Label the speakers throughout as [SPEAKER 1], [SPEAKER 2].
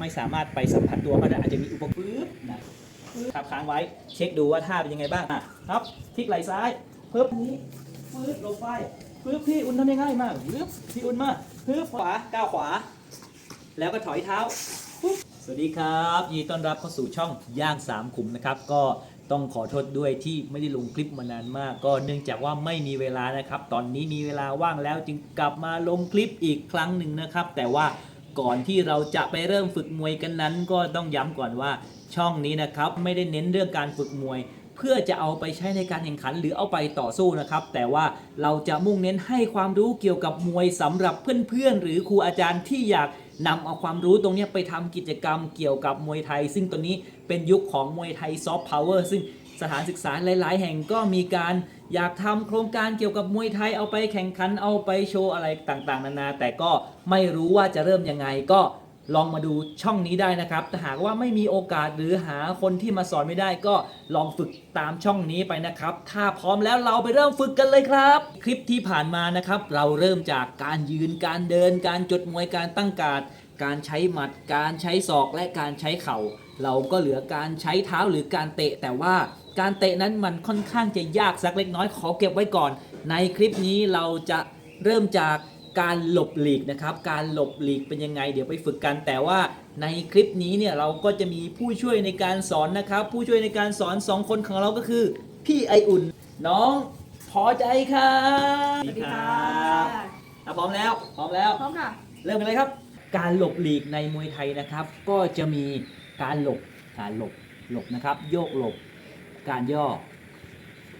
[SPEAKER 1] ไม่สามารถไปสัมผัสตัวเขาได้อาจจะมีอุปกรณ์นะขับค้างไว้เช็คดูว่าท่าเป็นยังไงบ้างอะครับพลิกไหล่ซ้ายเพิ่มนี้ฟื้นลงไปฟื้นพี่อุ่นทำยังไงมากฟื้นพี่อุ่นมาฟื้นขวาก้าวขวา แล้วก็ถอยเท้าปุ๊บสวัสดีครับยินดีต้อนรับเข้าสู่ช่องย่างสามขุมนะครับ ก็ต้องขอโทษด้วยที่ไม่ได้ลงคลิปมานานมาก ก็เนื่องจากว่าไม่มีเวลานะครับ ตอนนี้มีเวลาว่างแล้วจึงกลับมาลงคลิปอีกครั้งหนึ่งนะครับ แต่ว่า ก่อนที่เราจะไปเริ่มฝึกมวยกันนั้น ก็ต้องย้ำก่อนว่าช่องนี้นะครับไม่ได้เน้นเรื่องการฝึกมวย เพื่อจะเอาไปใช้ในการแข่งขันหรือเอาไปต่อสู้นะครับ แต่ว่าเราจะมุ่งเน้นให้ความรู้เกี่ยวกับมวยสำหรับเพื่อนๆหรือครูอาจารย์ที่อยากนำเอาความรู้ตรงนี้ไปทำกิจกรรมเกี่ยวกับมวยไทย ซึ่งตัวนี้เป็นยุคของมวยไทยซอฟต์พาวเวอร์ซึ่งสถานศึกษาหลาย ๆ แห่งก็มีการ อยากทำโครงการเกี่ยวกับมวยไทยเอาไปแข่งขันเอาไปโชว์อะไรต่างๆ นานา แต่ก็ไม่รู้ว่าจะเริ่มยังไงก็ลองมาดูช่องนี้ได้นะครับแต่หากว่าไม่มีโอกาสหรือหาคนที่มาสอนไม่ได้ก็ลองฝึกตามช่องนี้ไปนะครับ ถ้าพร้อมแล้วเราไปเริ่มฝึกกันเลยครับ คลิปที่ผ่านมานะครับ เราเริ่มจากการยืนการเดิน การจดมวยการตั้งการด การใช้หมัด การใช้ศอกและการใช้เข่า เราก็เหลือการใช้เท้าหรือการเตะ แต่ว่าการเตะนั้นมันค่อนข้างจะยากสักเล็กน้อยขอเก็บไว้ก่อน ในคลิปนี้เราจะเริ่มจากการหลบหลีกนะครับ การหลบหลีกเป็นยังไง เดี๋ยวไปฝึกกัน แต่ว่าในคลิปนี้เนี่ยเราก็จะมีผู้ช่วยในการสอนนะครับ ผู้ช่วยในการสอน 2 คนของเราก็คือ พี่ไออุ่น น้องพอใจครับ
[SPEAKER 2] สวัสดีค่ะ
[SPEAKER 1] อะพร้อมแล้ว พร้อมแล้ว
[SPEAKER 2] พร้อมค่ะ
[SPEAKER 1] เริ่มกันเลยครับ การหลบหลีกในมวยไทยนะครับ ก็จะมีการหลบการหลบหลบนะครับ โยกหลบ การย่อ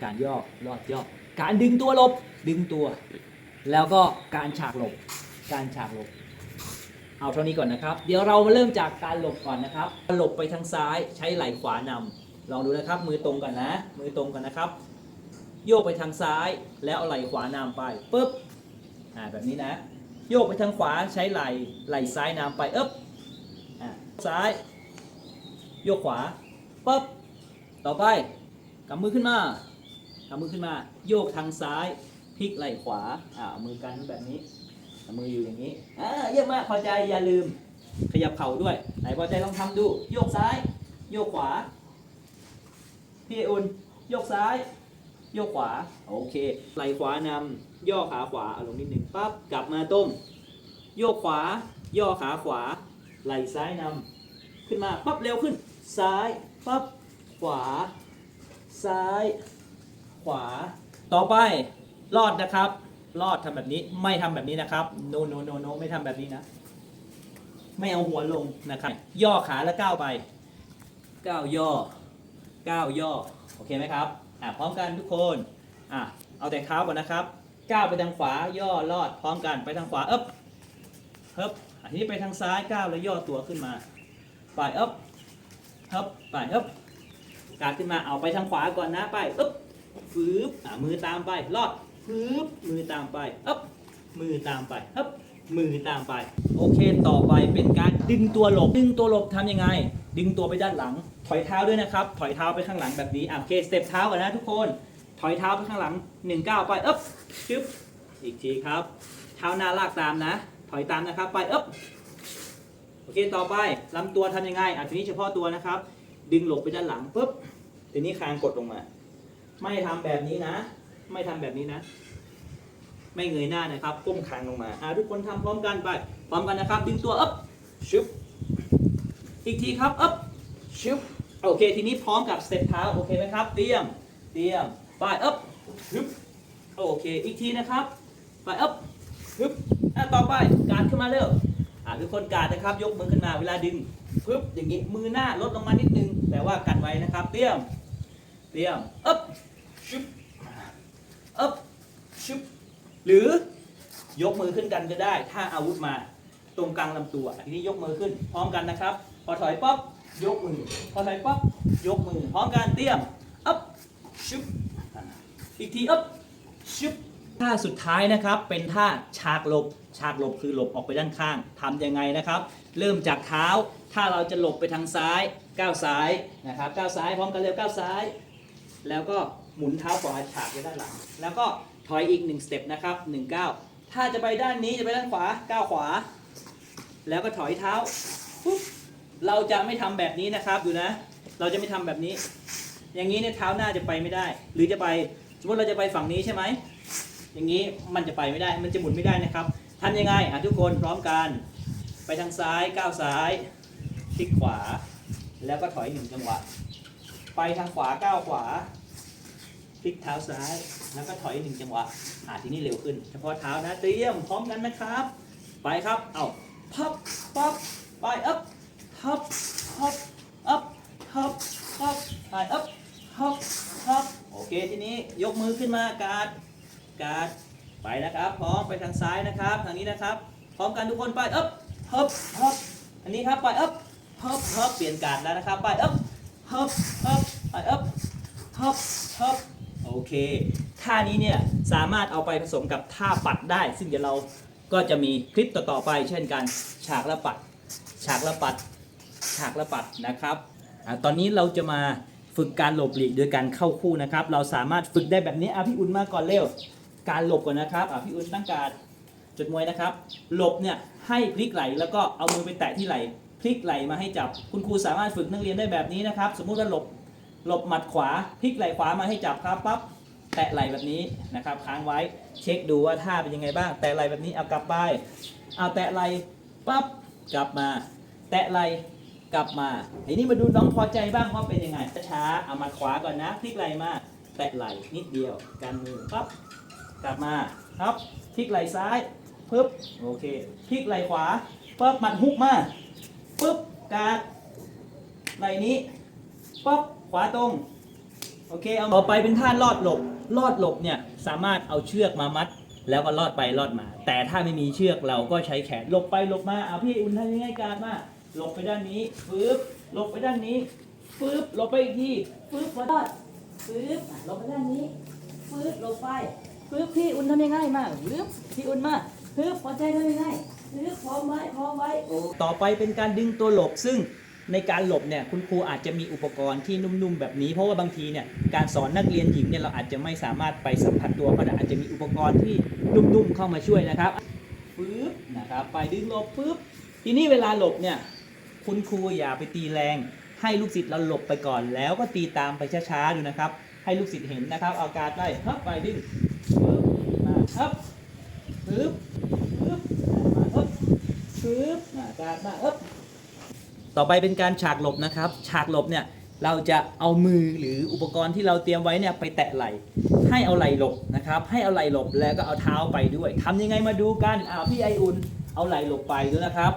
[SPEAKER 1] การย่อลอดย่อ การดึงตัวหลบดึงตัว แล้วก็การฉากหลบ การฉากหลบ เอาเท่านี้ก่อนนะครับ เดี๋ยวเรามาเริ่มจากการหลบก่อนนะครับ หลบไปทางซ้ายใช้ไหล่ขวานำลองดูนะครับ มือตรงก่อนนะ มือตรงก่อนนะครับ โยกไปทางซ้ายแล้วเอาไหล่ขวานำไปปุ๊บอ่าแบบนี้นะ โยกไปทางขวาใช้ไหล่ไหล่ซ้ายนำไปเอ๊บซ้าย โยกขวาปุ๊บต่อไปกำมือขึ้นมากำมือขึ้นมา โยกทางซ้ายพลิกไหล่ขวาอ่ามือกันแบบนี้มืออยู่อย่างนี้อ่าเยี่ยมมากพอใจอย่าลืม ขยับเข่าด้วย ไหนพอใจลองทำดู โยกซ้าย โยกขวาพี่อุ่นโยกซ้าย โยกขวา โอเค ไหล่ขวานำ ย่อขาขวาเอาลงนิดหนึ่งปั๊บกลับมาต้ม โยกขวา ย่อขาขวา ไหล่ซ้ายนำขึ้นมาปั๊บเร็วขึ้น ซ้ายปั๊บขวา ซ้าย ขวา ต่อไปลอดนะครับลอดทำแบบนี้ไม่ทำแบบนี้นะครับโนโนโนโนไม่ทำแบบนี้นะ ไม่เอาหัวลงนะครับ ย่อขาแล้วก้าวไปก้าวย่อก้าวย่อโอเคไหมครับอะพร้อมกันทุกคนอะเอาแต่เท้าก่อนนะครับ ก้าวไปทางขวาย่อลอดพร้อมกันไปทางขวาเอ๊บเฮิบอันนี้ไปทางซ้ายก้าวแล้วย่อตัวขึ้นมาไปเอ๊บเฮิบไปเอ๊บกาดขึ้นมาเอาไปทางขวาก่อนนะไปเอ๊บฟืบมือตามไปลอดฟืบมือตามไปเอ๊บมือตามไปเอ๊บมือตามไป โอเคต่อไปเป็นการดึงตัวหลบ ดึงตัวหลบทำยังไง ดึงตัวไปด้านหลัง ถอยเท้าด้วยนะครับ ถอยเท้าไปข้างหลังแบบนี้โอเคสเต็ปเท้าก่อนนะทุกคน ถอยเท้าไปข้างหลังหนึ่งก้าวไปเอ๊บชึบอีกทีครับ เท้าหน้าลากตามนะ ถอยตามนะครับ ไปเอ๊บโอเคต่อไปลำตัวทำยังไงอะทีนี้เฉพาะตัวนะครับ ดึงหลบไปด้านหลังปุ๊บทีนี้คางกดลงมา ไม่ทำแบบนี้นะ ไม่ทำแบบนี้นะ ไม่เงยหน้านะครับก้มคางลงมาอ่าทุกคนทำพร้อมกันไปพร้อมกันนะครับดึงตัวอัพชึบอีกทีครับอัพชึบโอเค ทีนี้พร้อมกับสเต็ปเท้าโอเคไหมครับ เตรียม เตรียม ไปอัพชึบโอเค อีกทีนะครับไปอัพชึบอะต่อไปการขึ้นมาเร็วอ่าทุกคนการนะครับ ยกมือขึ้นมาเวลาดึงปึ๊บอย่างนี้มือหน้าลดลงมานิดนึง แต่ว่ากันไว้นะครับ เตรียม เตรียมอัพชึบอัพชึบหรือยกมือขึ้นกันก็ได้ ถ้าอาวุธมาตรงกลางลำตัวทีนี้ยกมือขึ้น พร้อมกันนะครับ พอถอยป๊อบยกมือ พอถอยป๊อบยกมือ พร้อมกันเตรียมอัพชุบ อีกทีอัพชุบท่าสุดท้ายนะครับเป็นท่าฉากหลบฉากหลบคือหลบออกไปด้านข้างทำยังไงนะครับ เริ่มจากเท้า ถ้าเราจะหลบไปทางซ้ายก้าวซ้ายนะครับก้าวซ้ายพร้อมกันเร็วก้าวซ้าย แล้วก็หมุนเท้าขวาฉากไปด้านหลัง แล้วก็ถอยอีกหนึ่งสเต็ปนะครับหนึ่งก้าวถ้าจะไปด้านนี้จะไปด้านขวาก้าวขวา แล้วก็ถอยเท้าปุ๊บเราจะไม่ทำแบบนี้นะครับดูนะ เราจะไม่ทำแบบนี้ อย่างนี้เนี่ยเท้าหน้าจะไปไม่ได้ หรือจะไป สมมติเราจะไปฝั่งนี้ใช่ไหมอย่างนี้มันจะไปไม่ได้ มันจะหมุนไม่ได้นะครับทำยังไงอะทุกคนพร้อมกัน ไปทางซ้ายก้าวซ้ายคลิกขวา แล้วก็ถอยหนึ่งจังหวะ ไปทางขวาก้าวขวาพลิกเท้าซ้าย แล้วก็ถอยหนึ่งจังหวะอ่าทีนี้เร็วขึ้น เฉพาะเท้านะเตรียมพร้อมกันนะครับ ไปครับ เอาพับพับ ไปอัพพับ พับอัพพับพับไปอัพพับพับโอเค ทีนี้ยกมือขึ้นมาการดการดไปนะครับ พร้อมไปทางซ้ายนะครับ ทางนี้นะครับ พร้อมกันทุกคนไปอัพพับพับอันนี้ครับไปอัพพับพับเปลี่ยนการดแล้วนะครับ ไปอัพพับพับไปอัพพับพับโอเคท่านี้เนี่ยสามารถเอาไปผสมกับท่าปัดได้ ซึ่งเดี๋ยวเราก็จะมีคลิปต่อๆไป เช่นกันฉากละปัด ฉากละปัด ฉากละปัดนะครับอตอนนี้เราจะมา ฝึกการหลบหลีกโดยการเข้าคู่นะครับ เราสามารถฝึกได้แบบนี้อะพี่อุ่นมาก่อนเร็ว การหลบก่อนนะครับอะพี่อุ่นตั้งการจุดมวยนะครับ หลบเนี่ยให้พลิกไหลแล้วก็เอามือไปแตะที่ไหลพลิกไหลมาให้จับ คุณครูสามารถฝึกนักเรียนได้แบบนี้นะครับ สมมุติว่าหลบหลบหมัดขวาพลิกไหลขวามาให้จับครับปั๊บแตะไหลแบบนี้นะครับ ค้างไว้เช็คดูว่าท่าเป็นยังไงบ้าง แตะไหลแบบนี้เอากลับไปเอาแตะไหลปั๊บกลับมา แตะไหล กลับมาทีนี้มาดูน้องพอใจบ้างว่าเป็นยังไงช้าๆเอามาขวาก่อนนะพลิกไหลมาแตะไหลนิดเดียวกันมือปั๊บกลับมาครับพลิกไหลซ้ายปึ๊บโอเคพลิกไหลขวาปั๊บหมัดฮุกมาปึ๊บกาดไหลนี้ปั๊บขวาตรงโอเคเอาต่อไปเป็นท่าลอดหลบลอดหลบเนี่ยสามารถเอาเชือกมามัดแล้วก็ลอดไปลอดมา แต่ถ้าไม่มีเชือกเราก็ใช้แขนหลบไปหลบมาเอาพี่อุ่นทำยังไงการมาห ลบไปด้านนี้ปึ๊บหลบไปด้านนี้ปึ๊บหลบไปอีกทีปึ๊บมาลอดปึ๊บหลบไปด้านนี้ปึ๊บหลบไปปึ๊บพี่อุ่นทำยังไงมาปึ๊บพี่อุ่นมาปึ๊บพอใจทำงไงปึ๊บพร้อมไว้พร้อมไว้ต่อไปเป็นการดึงตัวหลบซึ่งในการหลบเนี่ยคุณครูอาจจะมีอุปกรณ์ที่นุ่มๆแบบนี้ เพราะว่าบางทีเนี่ยการสอนนักเรียนหญิงเนี่ยเราอาจจะไม่สามารถไปสัมผัสตัวเขาได้อาจจะมีอุปกรณ์ที่นุ่มๆเข้ามาช่วยนะครับปึ๊บนะครับไปดึงหลบปึ๊บทีนี้เวลาหลบเนี่ย คุณครูอย่าไปตีแรง ให้ลูกศิษย์เราหลบไปก่อน แล้วก็ตีตามไปช้าๆดูนะครับ ให้ลูกศิษย์เห็นนะครับ เอาการได้ฮับไปดึงปึ๊บมาฮับปึ๊บปึ๊บมาฮับปึ๊บมาการมาฮับต่อไปเป็นการฉากหลบนะครับ ฉากหลบเนี่ยเราจะเอามือหรืออุปกรณ์ที่เราเตรียมไว้เนี่ยไปแตะไหล่ให้เอาไหล่หลบนะครับ ให้เอาไหล่หลบแล้วก็เอาเท้าไปด้วยทำยังไงมาดูกันอ่าพี่ไออุ่นเอาไหล่หลบไปดูนะครับ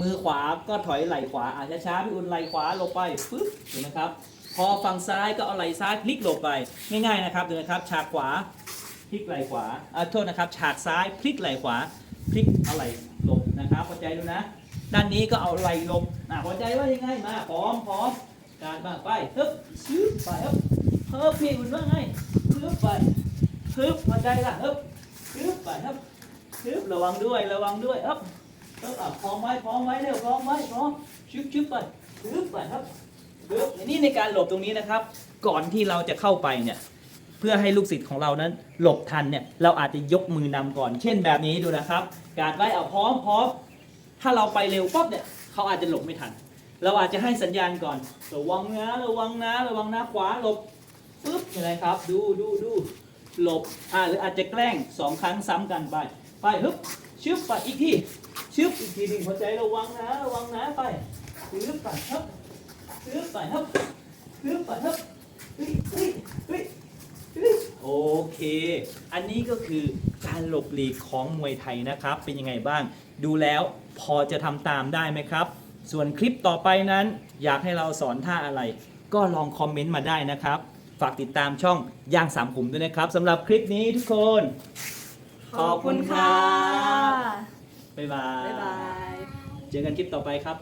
[SPEAKER 1] มือขวาก็ถอยไหล่ขวาอ่าช้าๆพี่อุ่นไหล่ขวาลบไปปึ๊บเห็นไหมครับ พอฝั่งซ้ายก็เอาไหล่ซ้ายพลิกลบไป ง่ายๆนะครับดูนะครับ ฉากขวาพลิกไหล่ขวาอ่าโทษนะครับ ฉากซ้ายพลิกไหล่ขวาพลิกเอาไหล่ลบนะครับเข้าใจดูนะ ด้านนี้ก็เอาไหล่ลงอะพอใจว่ายังไงมาพร้อมพร้อมการบ้างไปฮึบซึบไปฮึบเฮ้บพี่อุ่นว่าไงฮึบไปฮึบพอใจละฮึบฮึบไปฮึบฮึบระวังด้วยระวังด้วยฮึบ ฮึบอะพร้อมไว้พร้อมไว้เร็วพร้อมไว้พร้อมชึบชึบไปฮึบไปฮึบฮึบนี่ในการหลบตรงนี้นะครับ ก่อนที่เราจะเข้าไปเนี่ยเพื่อให้ลูกศิษย์ของเรานั้นหลบทันเนี่ยเราอาจจะยกมือนำก่อน เช่นแบบนี้ดูนะครับ การไว้เอาพร้อมพร้อมถ้าเราไปเร็วปั๊บเนี่ยเขาอาจจะหลบไม่ทัน เราอาจจะให้สัญญาณก่อนระวังนะระวังนะระวังนะขวาหลบปึ๊บอะไรครับ ดูดูดูหลบอ่าหรืออาจจะแกล้งสองครั้งซ้ำกันไป ไปฮึบชึบไปอีกที ชึบอีกทีหนึ่งหัวใจระวังนะระวังนะไปชึบไปฮึบชึบไปฮึบชึบไปฮึบเฮ้ยเฮ้ยเฮ้ยเฮ้ยโอเค อันนี้ก็คือการหลบหลีกของมวยไทยนะครับ เป็นยังไงบ้าง ดูแล้วพอจะทำตามได้ไหมครับ ส่วนคลิปต่อไปนั้น อยากให้เราสอนท่าอะไร ก็ลองคอมเมนต์มาได้นะครับ ฝากติดตามช่องย่างสามขุมด้วยนะครับสำหรับคลิปนี้ทุกคน ขอบคุณครับ บ๊ายบาย
[SPEAKER 2] บ๊ายบาย
[SPEAKER 1] เจอกันคลิปต่อไปครับ